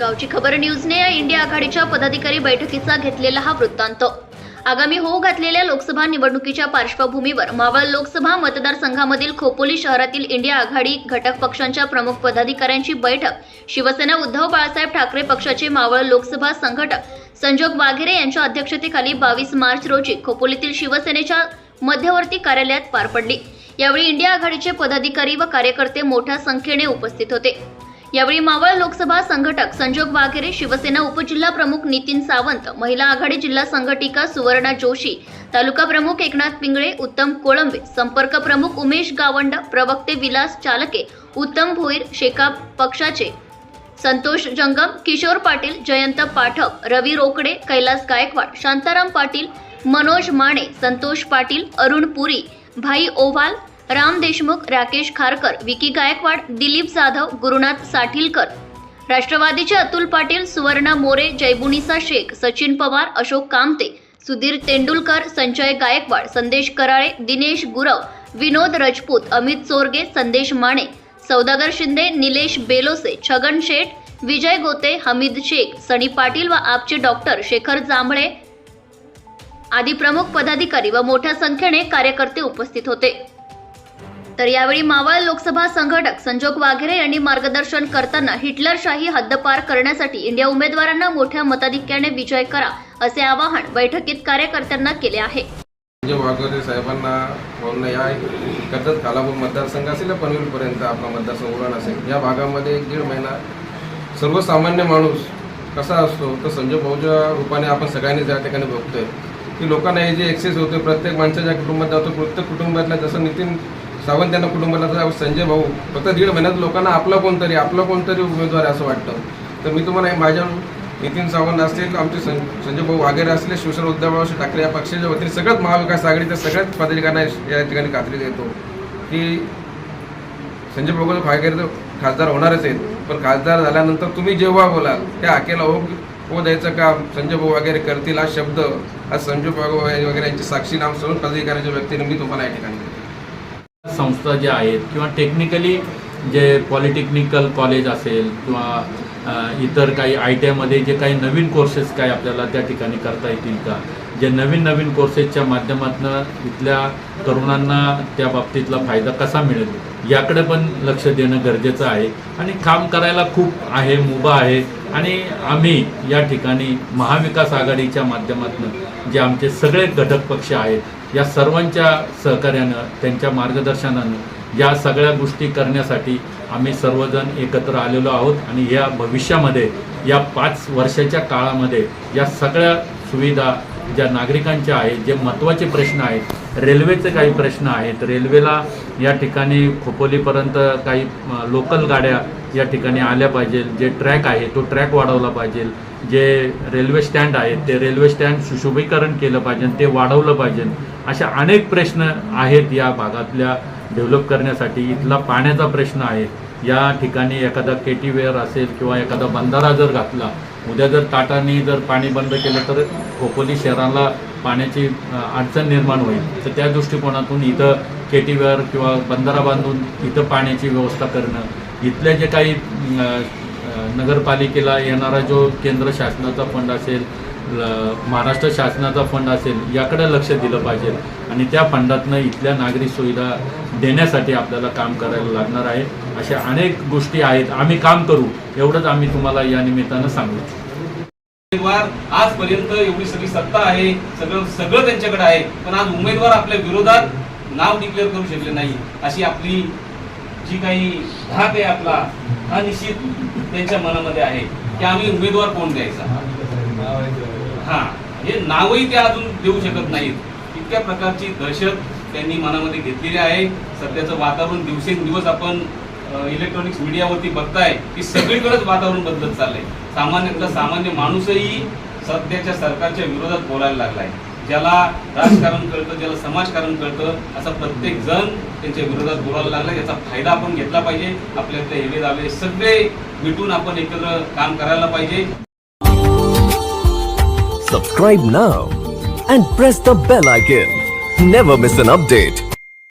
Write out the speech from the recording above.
गावची खबर न्यूजने या इंडिया आघाडीच्या पदाधिकारी बैठकीचा घेतलेला हा वृत्तांत. आगामी होऊ घातलेल्या लोकसभा निवडणुकीच्या पार्श्वभूमीवर मावळ लोकसभा मतदारसंघामधील खोपोली शहरातील इंडिया आघाडी घटक पक्षांच्या प्रमुख पदाधिकाऱ्यांची बैठक शिवसेना उद्धव बाळासाहेब ठाकरे पक्षाचे मावळ लोकसभा संघटक संजोग वाघेरे यांच्या अध्यक्षतेखाली बावीस मार्च रोजी खोपोलीतील शिवसेनेच्या मध्यवर्ती कार्यालयात पार पडली. यावेळी इंडिया आघाडीचे पदाधिकारी व कार्यकर्ते मोठ्या संख्येने उपस्थित होते. यावेळी मावळ लोकसभा संघटक संजोग वाघेरे शिवसेना उपजिल्हा प्रमुख नितीन सावंत महिला आघाडी जिल्हा संघटिका सुवर्णा जोशी तालुका प्रमुख एकनाथ पिंगळे उत्तम कोळंबे संपर्क प्रमुख उमेश गावंड प्रवक्ते विलास चालके उत्तम भोईर शेकाप पक्षाचे संतोष जंगम किशोर पाटील जयंत पाठक रवी रोकडे कैलास गायकवाड शांताराम पाटील मनोज माने संतोष पाटील अरुण पुरी भाई ओव्हाल राम देशमुख राकेश खारकर विकी गायकवाड दिलीप जाधव गुरुनाथ साठीलकर. राष्ट्रवादीचे अतुल पाटील सुवर्णा मोरे जयबुनिसा शेख सचिन पवार अशोक कामते सुधीर तेंडुलकर संजय गायकवाड संदेश कराळे दिनेश गुरव विनोद रजपूत अमित चोरगे संदेश माने सौदागर शिंदे निलेश बेलोसे छगन शेठ विजय गोते हमीद शेख सनी पाटील व आपचे डॉक्टर शेखर जांभळे आदी प्रमुख पदाधिकारी व मोठ्या संख्येने कार्यकर्ते उपस्थित होते. तर यावेळी मावळ लोकसभा संघटक संजोग वाघेरे यांनी मार्गदर्शन करताना हिटलरशाही हद्दपार करण्यासाठी इंडिया उमेदवारांना मोठ्या मताधिक्याने विजय करा असे आवाहन बैठकीत कार्यकर्त्यांना केले आहे. म्हणजे वाघोरे साहेबांना बोलणं या कर्जत कालापूर मतदारसंघ असेल या पनवेलपर्यंत आपला मतदारसंघ उरण असेल? या भागामध्ये एक दीड महिना सर्वसामान्य माणूस कसा असतो? तर संजय भाऊच्या रूपाने आपण सगळ्यांनी त्या ठिकाणी बघतोय की लोकांना हे जे एक्सेस होते प्रत्येक माणसाच्या कुटुंबात जातो प्रत्येक कुटुंबातल्या जसं नितीन सावंत यांना कुटुंबाला संजय भाऊ फक्त दीड महिन्यात लोकांना आपला कोणतरी आपला कोणतरी उमेदवार आहे असं वाटतं. तर मी तुम्हाला माझ्या नितीन सावंत असतील आमचे सं संजय भाऊ वागेरे असले शिवसेना उद्धव बाळासाहेब ठाकरे या पक्षाच्या वतीने सगळ्यात महाविकास आघाडीच्या सगळ्याच पदाधिकाऱ्यांना या ठिकाणी खात्री देतो. की संजय भाऊ वागेरे तर खासदार होणारच आहेत. पण खासदार झाल्यानंतर तुम्ही जेव्हा बोलाल त्या हाकेला हो हो द्यायचं काम संजय भाऊ वगैरे करतील हा शब्द आज संजय भाऊ वगैरे यांची साक्षी नाम सोडून पदाधिकाऱ्याच्या व्यक्तीने मी तुम्हाला या ठिकाणी संस्था ज्या आहेत किंवा टेक्निकली जे पॉलिटेक्निकल कॉलेज असेल किंवा इतर काही आय टी आयमध्ये जे काही नवीन कोर्सेस काय आपल्याला त्या ठिकाणी करता येतील का? जे नवीन नवीन कोर्सेसच्या माध्यमातून इथल्या तरुणांना त्या बाबतीतला फायदा कसा मिळेल? याकडे पण लक्ष देणं गरजेचं आहे. आणि काम करायला खूप आहे मुभा आहे. आणि आम्ही या ठिकाणी महाविकास आघाडीच्या माध्यमातून जे आमचे सगळे घटक पक्ष आहेत या सर्वांच्या सहकार्यानं त्यांच्या मार्गदर्शनानं या सगळ्या गोष्टी करण्यासाठी आम्ही सर्वजण एकत्र आलेलो आहोत आणि या भविष्यामध्ये या पाच वर्षाच्या काळामध्ये या सगळ्या सुविधा ज्या नागरिकांच्या आहेत जे महत्त्वाचे प्रश्न आहेत रेल्वेचे काही प्रश्न आहेत. रेल्वेला या ठिकाणी खोपोलीपर्यंत काही लोकल गाड्या या ठिकाणी आल्या पाहिजे. जे ट्रॅक आहे तो ट्रॅक वाढवला पाहिजे. जे रेल्वे स्टँड आहेत ते रेल्वे स्टँड सुशोभीकरण केलं पाहिजे ते वाढवलं पाहिजे. अशा अनेक प्रश्न आहेत या भागातल्या डेव्हलप करण्यासाठी. इथला पाण्याचा प्रश्न आहे. या ठिकाणी एखादा केटीवेअर असेल किंवा एखादा बंधारा जर घातला उद्या जर टाटाने जर पाणी बंद केलं तर खोपोली शहराला पाण्याची अडचण निर्माण होईल. तर त्या दृष्टिकोनातून इथं केटीवेअर किंवा बंधारा बांधून इथं पाण्याची व्यवस्था करणं इथल्या जे काही नगरपालिकेला येणारा जो केंद्र शासनाचा फंड असेल महाराष्ट्र शासनाचा फंड असेल याकडे लक्ष दिलं पाहिजे. आणि त्या फंडातनं इथल्या नागरी सुविधा देण्यासाठी आपल्याला काम करायला लागणार आहे. अशा अनेक गोष्टी आहेत. आम्ही काम करू एवढंच आम्ही तुम्हाला या निमित्तानं सांगू. उमेदवार आजपर्यंत एवढी सगळी सत्ता आहे सगळं सगळं त्यांच्याकडे आहे. पण आज उमेदवार आपल्या विरोधात नाव डिक्लेअर करू शकले नाही. अशी आपली जी काही धाक आहे आपला हा निश्चित त्यांच्या मनामध्ये आहे की आम्ही उमेदवार कोण द्यायचा? हा हे नावही ते अजून देऊ शकत नाहीत. इतक्या प्रकारची दहशत त्यांनी मनामध्ये घेतलेली आहे. सध्याचं वातावरण दिवसेंदिवस आपण इलेक्ट्रॉनिक्स मीडियावरती बघताय की सगळीकडेच वातावरण बदलत चाललंय. सामान्यातला सामान्य माणूसही सध्याच्या सरकारच्या विरोधात बोलायला लागलाय. ज्याला राजकारण कळतं ज्याला समाजकारण कळतं असा प्रत्येक जण त्यांच्या विरोधात बोलायला लागला याचा फायदा आपण घेतला पाहिजे. आपल्यातले हेवे दावे सगळे मिटून आपण एकत्र काम करायला पाहिजे. Subscribe now and press the bell icon never miss an update